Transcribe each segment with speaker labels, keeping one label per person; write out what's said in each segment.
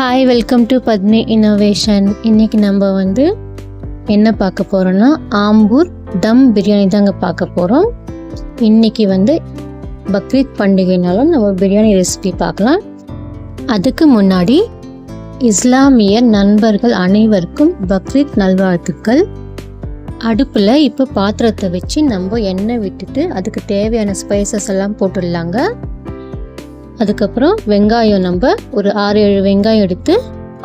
Speaker 1: Hi welcome to Padmi innovation இன்றைக்கி நம்ம வந்து என்ன பார்க்க போகிறோன்னா ஆம்பூர் தம் பிரியாணி தாங்க பார்க்க போகிறோம் இன்றைக்கி வந்து பக்ரீத் பண்டிகைனாலும் நம்ம பிரியாணி ரெசிபி பார்க்கலாம். அதுக்கு முன்னாடி இஸ்லாமிய நண்பர்கள் அனைவருக்கும் பக்ரீத் நல்வாழ்த்துக்கள். அடுப்பில் இப்போ பாத்திரத்தை வச்சு நம்ம எண்ணெய் விட்டுட்டு அதுக்கு தேவையான ஸ்பைசஸ் எல்லாம் போட்டுடலாங்க. அதுக்கப்புறம் வெங்காயம் நம்ம ஒரு ஆறு ஏழு வெங்காயம் எடுத்து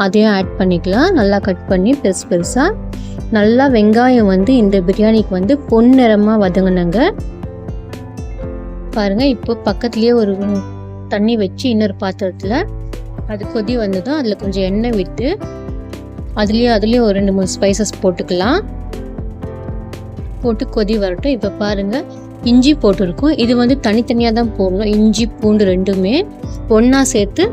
Speaker 1: அதையும் ஆட் பண்ணிக்கலாம். நல்லா கட் பண்ணி பெருசு பெருசாக நல்லா வெங்காயம் வந்து இந்த பிரியாணிக்கு வந்து பொன்னிறமாக வதங்கினாங்க. பாருங்கள் இப்போ பக்கத்துலேயே ஒரு தண்ணி வச்சு இன்னொரு பாத்திரத்தில் அது கொதி வந்ததும் அதில் கொஞ்சம் எண்ணெய் விட்டு அதுலேயே அதுலேயே ஒரு ரெண்டு மூணு ஸ்பைசஸ் போட்டுக்கலாம். போட்டு கொதி வரட்டும். இப்போ பாருங்கள் இஞ்சி போட்டிருக்கோம். இது வந்து தனித்தனியாக தான் போடணும். இஞ்சி பூண்டு ரெண்டுமே ஒன்றா சேர்த்து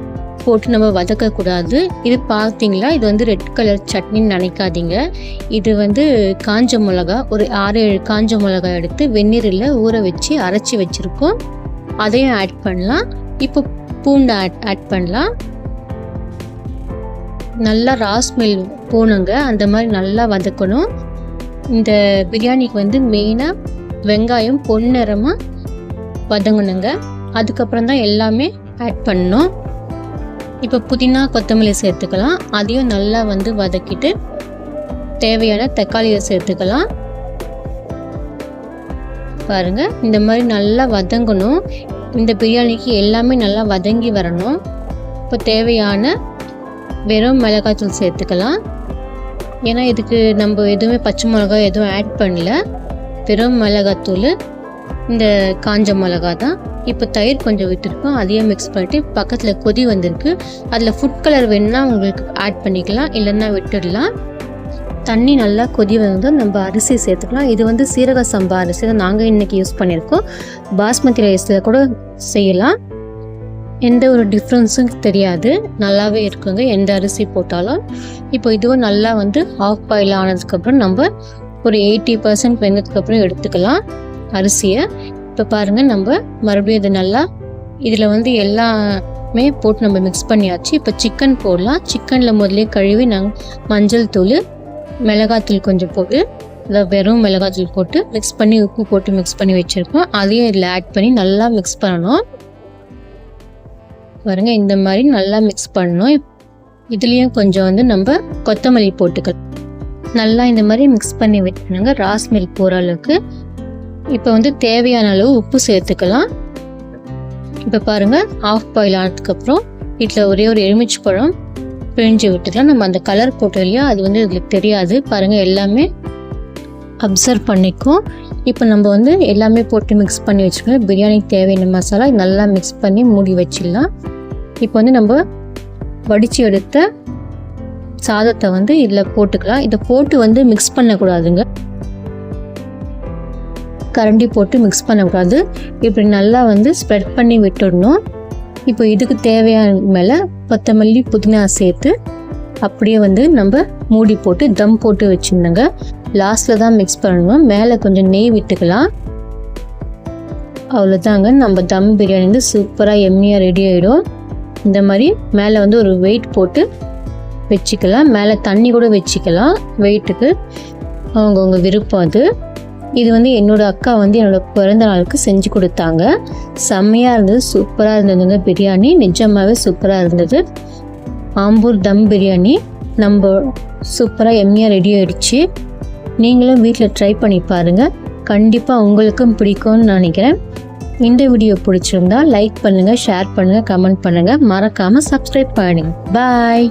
Speaker 1: போட்டு நம்ம வதக்கக்கூடாது. இது பார்த்தீங்களா? இது வந்து ரெட் கலர் சட்னின்னு நினைக்காதீங்க. இது வந்து காஞ்ச மிளகா ஒரு ஆறு ஏழு காஞ்ச மிளகா எடுத்து வெந்நீரில் ஊற வச்சு அரைச்சி வச்சுருக்கோம். அதையும் ஆட் பண்ணலாம். இப்போ பூண்டு ஆட் ஆட் பண்ணலாம். நல்லா ராஸ்மெல் போனுங்க அந்த மாதிரி நல்லா வதக்கணும். இந்த பிரியாணிக்கு வந்து மெயினாக வெங்காயம் பொன்னிறமாக வதங்கணுங்க. அதுக்கப்புறம் தான் எல்லாமே ஆட் பண்ணணும். இப்போ புதினா கொத்தமல்லி சேர்த்துக்கலாம். அதையும் நல்லா வந்து வதக்கிட்டு தேவையான தக்காளியை சேர்த்துக்கலாம். பாருங்க இந்த மாதிரி நல்லா வதங்கணும். இந்த பிரியாணிக்கு எல்லாமே நல்லா வதங்கி வரணும். இப்போ தேவையான வெறும் மிளகாய்த்தூள் சேர்த்துக்கலாம். ஏன்னா இதுக்கு நம்ம எதுவுமே பச்சை மிளகாய் எதுவும் ஆட் பண்ணல. வெறும் மிளகாத்தூள் இந்த காஞ்ச மிளகா தான் இப்போ தயிர் கொஞ்சம் விட்டுருக்கோம். அதையும் மிக்ஸ் பண்ணிட்டு பக்கத்தில் கொதி வந்திருக்கு. அதில் ஃபுட் கலர் வேணுன்னா உங்களுக்கு ஆட் பண்ணிக்கலாம். இல்லைன்னா விட்டுடலாம். தண்ணி நல்லா கொதி வந்ததும் நம்ம அரிசி சேர்த்துக்கலாம். இது வந்து சீரக சம்பா அரிசி தான் நாங்கள் இன்றைக்கி யூஸ் பண்ணியிருக்கோம். பாஸ்மதி ரைஸில் கூட செய்யலாம். எந்த ஒரு டிஃப்ரென்ஸும் தெரியாது. நல்லாவே இருக்குங்க. எந்த அரிசி போட்டாலும். இப்போ இதுவும் நல்லா வந்து ஆஃப் பாயில் ஆனதுக்கப்புறம் நம்ம ஒரு எயிட்டி பர்சன்ட் வெந்ததுக்கப்புறம் எடுத்துக்கலாம் அரிசியை. இப்போ பாருங்கள் நம்ம மறுபடியும் இது நல்லா இதில் வந்து எல்லாமே போட்டு நம்ம மிக்ஸ் பண்ணியாச்சு. இப்போ சிக்கன் போடலாம். சிக்கனில் முதலே கழுவி நாங்கள் மஞ்சள் தூள் மிளகாத்தூள் கொஞ்சம் போட்டு அதை வெறும் மிளகாத்தூள் போட்டு மிக்ஸ் பண்ணி உப்பு போட்டு மிக்ஸ் பண்ணி வச்சுருக்கோம். அதையும் இதில் ஆட் பண்ணி நல்லா மிக்ஸ் பண்ணணும். பாருங்க இந்த மாதிரி நல்லா மிக்ஸ் பண்ணணும். இதுலேயும் கொஞ்சம் வந்து நம்ம கொத்தமல்லி போட்டுக்கலாம். நல்லா இந்த மாதிரி மிக்ஸ் பண்ணி விட்டுணுங்க ராஸ் மில்க் போகிற அளவுக்கு. இப்போ வந்து தேவையான அளவு உப்பு சேர்த்துக்கலாம். இப்போ பாருங்கள் ஆஃப் பாயில் ஆனதுக்கப்புறம் வீட்டில் ஒரே ஒரு எலுமிச்சு பழம் பிழிஞ்சு விட்டுக்கலாம் நம்ம அந்த கலர் போட்டோம் இல்லையா அது வந்து இதுக்கு தெரியாது. பாருங்கள் எல்லாமே அப்சர்வ் பண்ணிக்கும். இப்போ நம்ம வந்து எல்லாமே போட்டு மிக்ஸ் பண்ணி வச்சுக்கோங்க பிரியாணிக்கு தேவையான மசாலா நல்லா மிக்ஸ் பண்ணி மூடி வச்சிடலாம். இப்போ வந்து நம்ம வடித்து எடுத்த சாதத்தை வந்து இதில் போட்டுக்கலாம். இதை போட்டு வந்து மிக்ஸ் பண்ணக்கூடாதுங்க. கரண்டி போட்டு மிக்ஸ் பண்ணக்கூடாது. இப்படி நல்லா வந்து ஸ்ப்ரெட் பண்ணி விட்டுடணும். இப்போ இதுக்கு தேவையான மேலே கொத்தமல்லி புதினா சேர்த்து அப்படியே வந்து நம்ம மூடி போட்டு தம் போட்டு வச்சுருந்தோங்க லாஸ்ட்டில் தான் மிக்ஸ் பண்ணணும். மேலே கொஞ்சம் நெய் விட்டுக்கலாம். அவ்வளோதாங்க நம்ம தம் பிரியாணி வந்து சூப்பராக எம்மியாக ரெடி ஆகிடும் இந்த மாதிரி மேலே வந்து ஒரு வெயிட் போட்டு வச்சுக்கலாம். மேலே தண்ணி கூட வச்சுக்கலாம். வெயிட்டுக்கு அவங்கவுங்க விருப்பம் அது. இது வந்து என்னோடய அக்கா வந்து என்னோடய பிறந்த நாளுக்கு செஞ்சு கொடுத்தாங்க. செம்மையாக இருந்தது சூப்பராக இருந்ததுங்க பிரியாணி. நிஜமாகவே சூப்பராக இருந்தது. ஆம்பூர் தம் பிரியாணி. நம்ம சூப்பராக எம்மியாக ரெடி ஆகிடுச்சு நீங்களும் வீட்டில் ட்ரை பண்ணி பாருங்கள் கண்டிப்பாக உங்களுக்கும் பிடிக்கும்னு நினைக்கிறேன். இந்த வீடியோ பிடிச்சிருந்தா லைக் பண்ணுங்கள் ஷேர் பண்ணுங்கள் கமெண்ட் பண்ணுங்கள் மறக்காமல் சப்ஸ்கிரைப் பண்ணுங்கள் பாய்